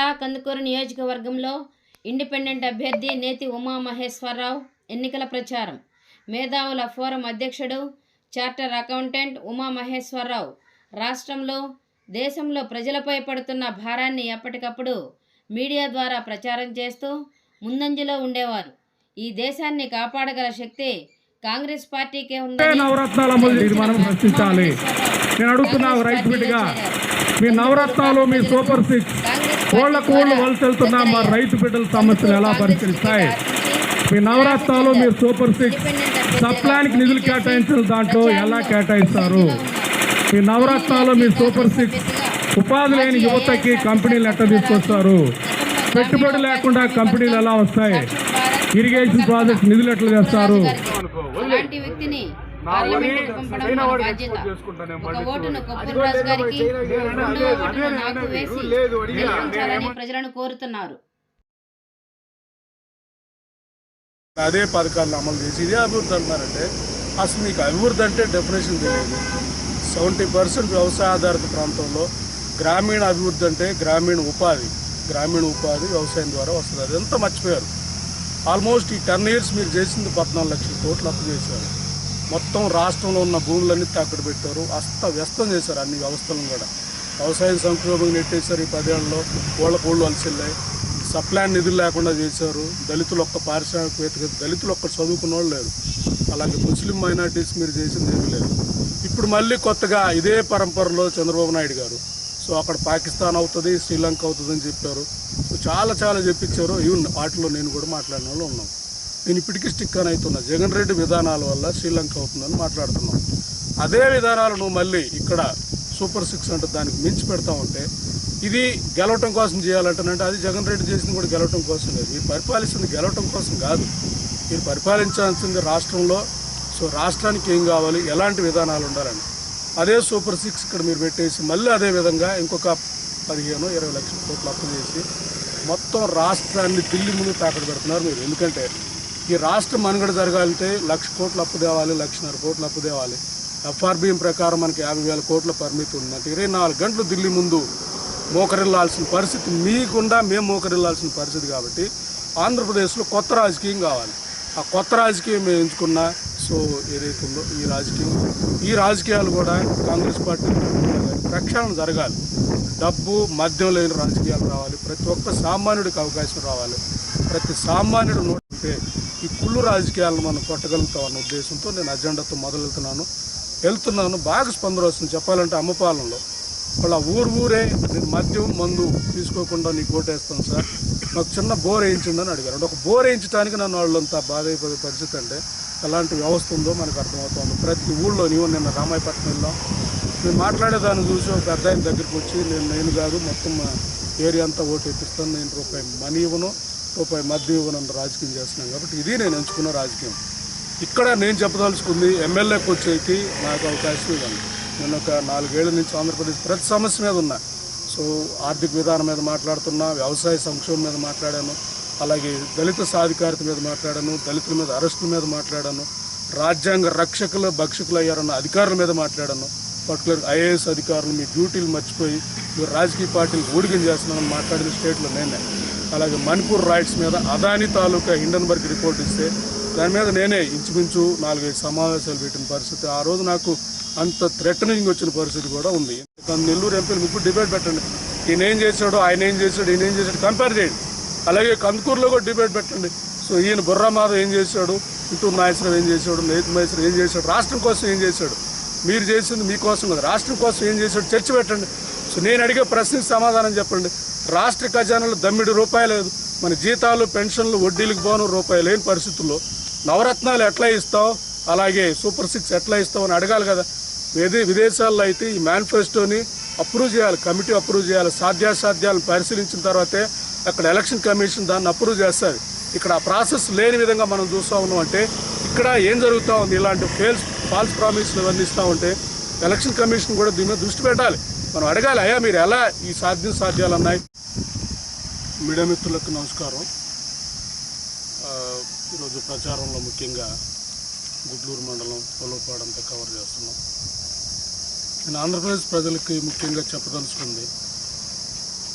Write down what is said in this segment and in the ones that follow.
జిల్లా కందుకూరు నియోజకవర్గంలో ఇండిపెండెంట్ అభ్యర్థి నేతి ఉమామహేశ్వరరావు ఎన్నికల ప్రచారం. మేధావుల ఫోరం అధ్యక్షుడు చార్టర్ అకౌంటెంట్ ఉమామహేశ్వరరావు. రాష్ట్రంలో దేశంలో ప్రజలపై పడుతున్న భారాన్ని ఎప్పటికప్పుడు మీడియా ద్వారా ప్రచారం చేస్తూ ముందంజలో ఉండేవారు. ఈ దేశాన్ని కాపాడగల శక్తి కాంగ్రెస్ పార్టీకే ఉంది నవరత్నాల అమలు ప్రశ్నించాలి. నేను అడుగుతున్నా మీ నవరత్నాలు మీ సూపర్ సిక్స్ కోళ్ళకు కోళ్ళు వలస వెళ్తున్న మా రైతు బిడ్డల సమస్యలు ఎలా పరిష్కరిస్తాయి? మీ నవరత్నాలు మీ సూపర్ సిక్స్ సప్లానికి నిధులు కేటాయించిన దాంట్లో ఎలా కేటాయిస్తారు? మీ నవరత్నాలు మీ సూపర్ సిక్స్ ఉపాధి లేని యువతకి కంపెనీలు ఎట్లా తీసుకొస్తారు? పెట్టుబడి లేకుండా కంపెనీలు ఎలా వస్తాయి? ఇరిగేషన్ ప్రాజెక్ట్ నిధులు ఎట్లా చేస్తారు? ప్రజలను కోరుతున్నారు. అదే పథకాలను అమలు చేసి ఇదే అభివృద్ధి అంటున్నారంటే అసలు మీకు అభివృద్ధి అంటే డెఫినేషన్ తెలియదు. సెవెంటీ పర్సెంట్ వ్యవసాయ ఆధారిత ప్రాంతంలో గ్రామీణ అభివృద్ధి అంటే గ్రామీణ ఉపాధి. గ్రామీణ ఉపాధి వ్యవసాయం ద్వారా వస్తుంది. అదంతా మర్చిపోయారు. ఆల్మోస్ట్ ఈ టెన్ ఇయర్స్ మీరు చేసింది పద్నాలుగు లక్షల కోట్లు అప్పు చేశారు. మొత్తం రాష్ట్రంలో ఉన్న భూములన్నీ తాకట్టు పెట్టారు. అస్త వ్యస్తం చేశారు అన్ని వ్యవస్థలను కూడా. వ్యవసాయ సంక్షోభం నెట్టేశారు ఈ పదేళ్ళలో. కోళ్ళ కోళ్ళు అలసిల్లాయి. సప్లాన్ నిధులు లేకుండా చేశారు. దళితులు ఒక్క పారిశ్రామికవేత్త దళితులు ఒక్క చదువుకున్న వాళ్ళు లేరు. అలాగే ముస్లిం మైనార్టీస్ మీరు చేసింది ఏమీ లేదు. ఇప్పుడు మళ్ళీ కొత్తగా ఇదే పరంపరలో చంద్రబాబు నాయుడు గారు. సో అక్కడ పాకిస్తాన్ అవుతుంది శ్రీలంక అవుతుందని చెప్పారు. సో చాలా చాలా చెప్పించారు. ఈవెన్ వాటిలో నేను కూడా మాట్లాడిన వాళ్ళు ఉన్నాం. నేను ఇప్పటికీ స్టిక్ అని అవుతున్నా. జగన్ రెడ్డి విధానాల వల్ల శ్రీలంక అవుతుందని మాట్లాడుతున్నాం. అదే విధానాలు నువ్వు మళ్ళీ ఇక్కడ సూపర్ సిక్స్ అంటే దానికి మించి పెడతా ఉంటే ఇది గెలవటం కోసం చేయాలంటానంటే అది జగన్ రెడ్డి చేసింది కూడా గెలవటం కోసం లేదు. మీరు పరిపాలిస్తుంది గెలవటం కోసం కాదు. మీరు పరిపాలించాల్సింది రాష్ట్రంలో సో రాష్ట్రానికి ఏం కావాలి ఎలాంటి విధానాలు ఉండాలని. అదే సూపర్ సిక్స్ ఇక్కడ మీరు పెట్టేసి మళ్ళీ అదే విధంగా ఇంకొక పదిహేను ఇరవై లక్షల కోట్లు అప్పు చేసి మొత్తం రాష్ట్రాన్ని ఢిల్లీ ముందు తాకట్టు పెడుతున్నారు మీరు. ఎందుకంటే ఈ రాష్ట్ర మనుగడ జరగాలంటే లక్ష కోట్లు అప్పు తేవాలి లక్షన్నర కోట్లు అప్పు తేవాలి. ఎఫ్ఆర్బిఎం ప్రకారం మనకి యాభై వేల కోట్ల పరిమితి ఉందంటే ఇరవై నాలుగు గంటలు ఢిల్లీ ముందు మోకరిల్లాల్సిన పరిస్థితి మీకుండా మేము మోకరిల్లాల్సిన పరిస్థితి కాబట్టి ఆంధ్రప్రదేశ్లో కొత్త రాజకీయం కావాలి. ఆ కొత్త రాజకీయం మేము ఎంచుకున్న సో ఏదైతే ఉందో ఈ రాజకీయం ఈ రాజకీయాలు కూడా కాంగ్రెస్ పార్టీ ప్రక్షాళన జరగాలి. డబ్బు మద్యం లేని రాజకీయాలు రావాలి. ప్రతి ఒక్క సామాన్యుడికి అవకాశం రావాలి. ప్రతి సామాన్యుడు నోటితే ఈ కుళ్ళు రాజకీయాలను మనం కొట్టగలుగుతాం అన్న ఉద్దేశంతో నేను అజెండాతో మొదలెళ్తున్నాను. వెళ్తున్నాను. బాగా స్పందన వస్తుంది. చెప్పాలంటే అమ్మపాలెంలో వాళ్ళ ఊరు ఊరే నేను మద్యం మందు తీసుకోకుండా నీకు ఓటేస్తాను సార్. నాకు చిన్న బోర్ వేయించండి అని అడిగారు. అంటే ఒక బోర్ వేయించడానికి నన్ను వాళ్ళంతా బాధ అయిపోయే పరిస్థితి అంటే ఎలాంటి వ్యవస్థ ఉందో మనకు అర్థమవుతుంది. ప్రతి ఊళ్ళో నీవు నిన్న రామాయపట్నం వెళ్ళాం నేను మాట్లాడేదాన్ని చూసి ఒక పెద్ద ఆయన దగ్గరికి వచ్చి నేను నేను కాదు మొత్తం మా ఏరియా అంతా ఓటు ఎత్తిస్తాను నేను రూపాయి మనీ ఇవ్వను. రూపాయి మద్యం ఇవ్వను రాజకీయం చేస్తున్నాం కాబట్టి ఇది నేను ఎంచుకున్న రాజకీయం. ఇక్కడ నేను చెప్పదలుచుకుంది ఎమ్మెల్యేకి వచ్చేకి నాకు అవకాశం ఇవ్వండి. నేను ఒక నాలుగేళ్ళ నుంచి ఆంధ్రప్రదేశ్ ప్రతి సమస్య మీద ఉన్నా. సో ఆర్థిక విధానం మీద మాట్లాడుతున్నా వ్యవసాయ సంక్షేమం మీద మాట్లాడాను అలాగే దళిత సాధికారత మీద మాట్లాడాను దళితుల మీద అరెస్టుల మీద మాట్లాడాను రాజ్యాంగ రక్షకులు భక్షకులు అయ్యారన్న అధికారుల మీద మాట్లాడాను. పర్టికులర్ ఐఏఎస్ అధికారులు మీ డ్యూటీలు మర్చిపోయి మీరు రాజకీయ పార్టీలు ఊడిగం చేస్తున్నామని మాట్లాడిన స్టేట్లో నేనే. అలాగే మణిపూర్ రైట్స్ మీద అదాని తాలూకా హిండన్బర్గ్ రిపోర్ట్ ఇస్తే దాని మీద నేనే ఇంచుమించు నాలుగైదు సమావేశాలు పెట్టిన పరిస్థితి. ఆ రోజు నాకు అంత థ్రెటనింగ్ వచ్చిన పరిస్థితి కూడా ఉంది. కానీ నెల్లూరు ఎంపీలు ఇప్పుడు డిబేట్ పెట్టండి. ఈయన ఏం చేశాడు ఆయన ఏం చేశాడు ఈయన ఏం చేశాడు కంపేర్ చేయండి. అలాగే కందుకూరులో కూడా డిబేట్ పెట్టండి. సో ఈయన బుర్రామాధవ్ ఏం చేశాడు ఇటు నాయసరావు ఏం చేశాడు నేతి మహేశ్వరం ఏం చేశాడు రాష్ట్రం కోసం ఏం చేశాడు? మీరు చేసింది మీకోసం కదా. రాష్ట్రం కోసం ఏం చేశాడు? చర్చ పెట్టండి. సో నేను అడిగే ప్రశ్నకి సమాధానం చెప్పండి. రాష్ట్ర ఖజానాలో దమ్మిడి రూపాయలు లేదు. మన జీతాలు పెన్షన్లు వడ్డీలకు పోను రూపాయలు లేని పరిస్థితుల్లో నవరత్నాలు ఎట్లా ఇస్తావు? అలాగే సూపర్ సిక్స్ ఎట్లా ఇస్తావు అని అడగాలి కదా. ఏది విదేశాల్లో అయితే ఈ మేనిఫెస్టోని అప్రూవ్ చేయాలి. కమిటీ అప్రూవ్ చేయాలి. సాధ్యాసాధ్యాలను పరిశీలించిన తర్వాతే అక్కడ ఎలక్షన్ కమిషన్ దాన్ని అప్రూవ్ చేస్తుంది. ఇక్కడ ఆ ప్రాసెస్ లేని విధంగా మనం చూస్తూ ఉన్నాం అంటే ఇక్కడ ఏం జరుగుతూ ఉంది? ఇలాంటి ఫేల్స్ ఫాల్స్ ప్రామిస్లు అందిస్తూ ఉంటే ఎలక్షన్ కమిషన్ కూడా దీని మీద దృష్టి పెట్టాలి. మనం అడగాలి అయ్యా మీరు ఎలా ఈ సాధ్యం సాధ్యాలు అన్నాయి మీడియా మిత్రులకు నమస్కారం. ఈరోజు ప్రచారంలో ముఖ్యంగా గుడ్లూరు మండలం పొలపాడంతా కవర్ చేస్తున్నాం. నేను ఆంధ్రప్రదేశ్ ప్రజలకి ముఖ్యంగా చెప్పదలుచుకుంది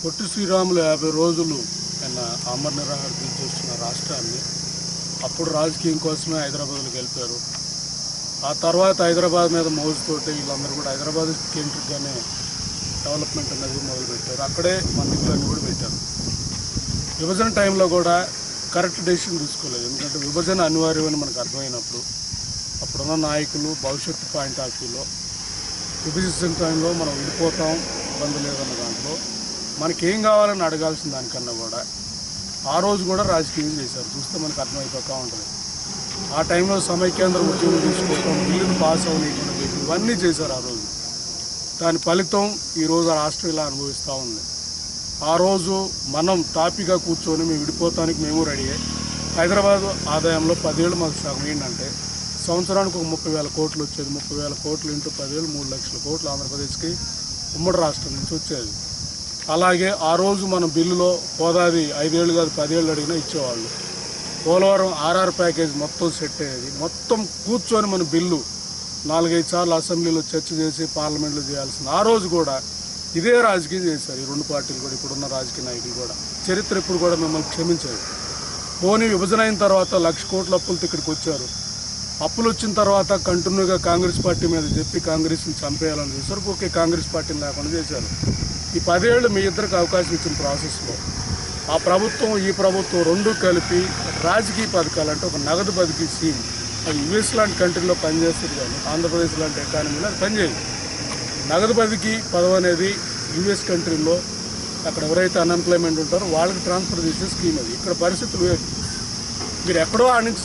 పొట్టి శ్రీరాములు యాభై రోజులు ఆయన అమర్ నిరాహార చేస్తున్న రాష్ట్రాన్ని అప్పుడు రాజకీయం కోసమే హైదరాబాద్లోకి వెళ్ళిపోయారు ఆ తర్వాత హైదరాబాద్ మీద మోజుతోటి వీళ్ళందరూ కూడా హైదరాబాద్ కేంద్రికగానే డెవలప్మెంట్ అనేది మొదలుపెట్టారు. అక్కడే మన కూడా పెట్టారు. విభజన టైంలో కూడా కరెక్ట్ డెసిషన్ తీసుకోలేదు. ఎందుకంటే విభజన అనివార్యమని మనకు అర్థమైనప్పుడు అప్పుడున్న నాయకులు భవిష్యత్తు పాయింట్ ఆఫ్ వ్యూలో విభజించిన టైంలో మనం విడిపోతాం ఇబ్బంది లేదన్న దాంట్లో మనకేం కావాలని అడగాల్సిన దానికన్నా కూడా ఆ రోజు కూడా రాజకీయం చేశారు. చూస్తే మనకు అర్థమైపోతూ ఉంటుంది ఆ టైంలో సమైకేంద్ర ఉద్యోగం తీసుకోవటం బిల్లును పాస్ అవ్వనీయకుండా ఇవన్నీ చేశారు ఆ రోజు. దాని ఫలితం ఈరోజు ఆ రాష్ట్రం ఇలా అనుభవిస్తూ ఉంది. ఆ రోజు మనం టాపిక్గా కూర్చొని మేము విడిపోతానికి మేము రెడీ అయ్యి హైదరాబాద్ ఆదాయంలో పదేళ్ళు మాకు సగం ఏంటంటే సంవత్సరానికి ఒక ముప్పై వేల కోట్లు వచ్చేది. ముప్పై వేల కోట్లు ఇంటూ పదివేలు మూడు లక్షల కోట్లు ఆంధ్రప్రదేశ్కి ఉమ్మడి రాష్ట్రం నుంచి వచ్చేది. అలాగే ఆ రోజు మనం బిల్లులో హోదాది ఐదేళ్ళు కాదు పదేళ్ళు అడిగినా ఇచ్చేవాళ్ళు. పోలవరం ఆర్ఆర్ ప్యాకేజ్ మొత్తం సెట్ అయ్యేది. మొత్తం కూర్చొని మన బిల్లు నాలుగైదు సార్లు అసెంబ్లీలో చర్చ చేసి పార్లమెంట్లో చేయాల్సింది. ఆ రోజు కూడా ఇదే రాజకీయం చేశారు. ఈ రెండు పార్టీలు కూడా ఇప్పుడున్న రాజకీయ నాయకులు కూడా. చరిత్ర ఇప్పుడు కూడా మిమ్మల్ని క్షమించారు పోనీ విభజన అయిన తర్వాత లక్ష కోట్ల అప్పులతో ఇక్కడికి వచ్చారు. అప్పులు వచ్చిన తర్వాత కంటిన్యూగా కాంగ్రెస్ పార్టీ మీద చెప్పి కాంగ్రెస్ని చంపేయాలని చేశారు. ఓకే కాంగ్రెస్ పార్టీని లేకుండా చేశారు. ఈ పదేళ్ళు మీ ఇద్దరికి అవకాశం ఇచ్చిన ప్రాసెస్లో ఆ ప్రభుత్వం ఈ ప్రభుత్వం రెండు కలిపి రాజకీయ పథకాలు అంటే ఒక నగదు బతికి స్కీమ్ అది యుఎస్ లాంటి కంట్రీలో పనిచేస్తుంది కానీ ఆంధ్రప్రదేశ్ లాంటి ఎకానమీలో అది పనిచేయదు. నగదు బతికి పదవి అనేది యుఎస్ కంట్రీలో అక్కడ ఎవరైతే అన్ఎంప్లాయ్మెంట్ ఉంటారో వాళ్ళకి ట్రాన్స్ఫర్ చేసే స్కీమ్ అది. ఇక్కడ పరిస్థితులు వేరు. మీరు ఎక్కడో ఆ నుంచి